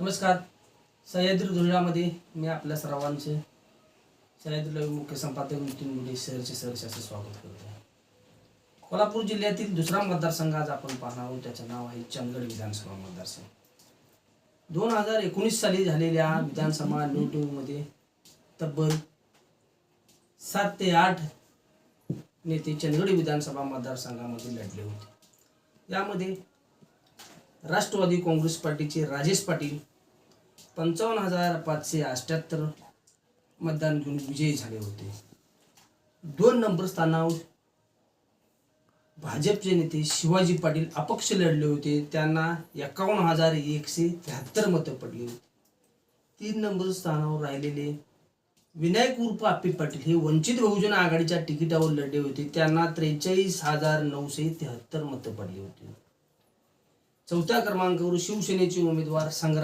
नमस्कार. सह्याद्री धुळ्यामध्ये मी आपल्या सर्वांचे सह्याद्री मुख्य संपादक नितीन मुले शहरचे सहर्ष असे स्वागत करतो. आहे कोल्हापूर जिल्ह्यातील दुसरा मतदारसंघ आज आपण पाहणार आहोत. त्याचं नाव आहे चंदगड विधानसभा मतदारसंघ. दोन हजार एकोणीस साली झालेल्या विधानसभा निवडणुकीमध्ये तब्बल सात ते आठ नेते चंदगड विधानसभा मतदारसंघामध्ये लढले होते. यामध्ये राष्ट्रवादी काँग्रेस पार्टीचे राजेश पाटील पंचावन्न हजार पाचशे अठ्ठ्याहत्तर मतदान घेऊन विजयी झाले होते. दोन नंबर स्थानावर भाजपचे नेते शिवाजी पाटील अपक्ष लढले होते. त्यांना एकावन्न हजार एकशे त्र्याहत्तर मतं पडली होती. तीन नंबर स्थानावर राहिलेले विनायक उर्फ आप्पी पाटील हे वंचित बहुजन आघाडीच्या तिकिटावर लढले होते. त्यांना त्रेचाळीस हजार नऊशे त्र्याहत्तर मतं पडली होती. चौथ्या क्रमांकावर शिवसेनेचे उमेदवार संग्राम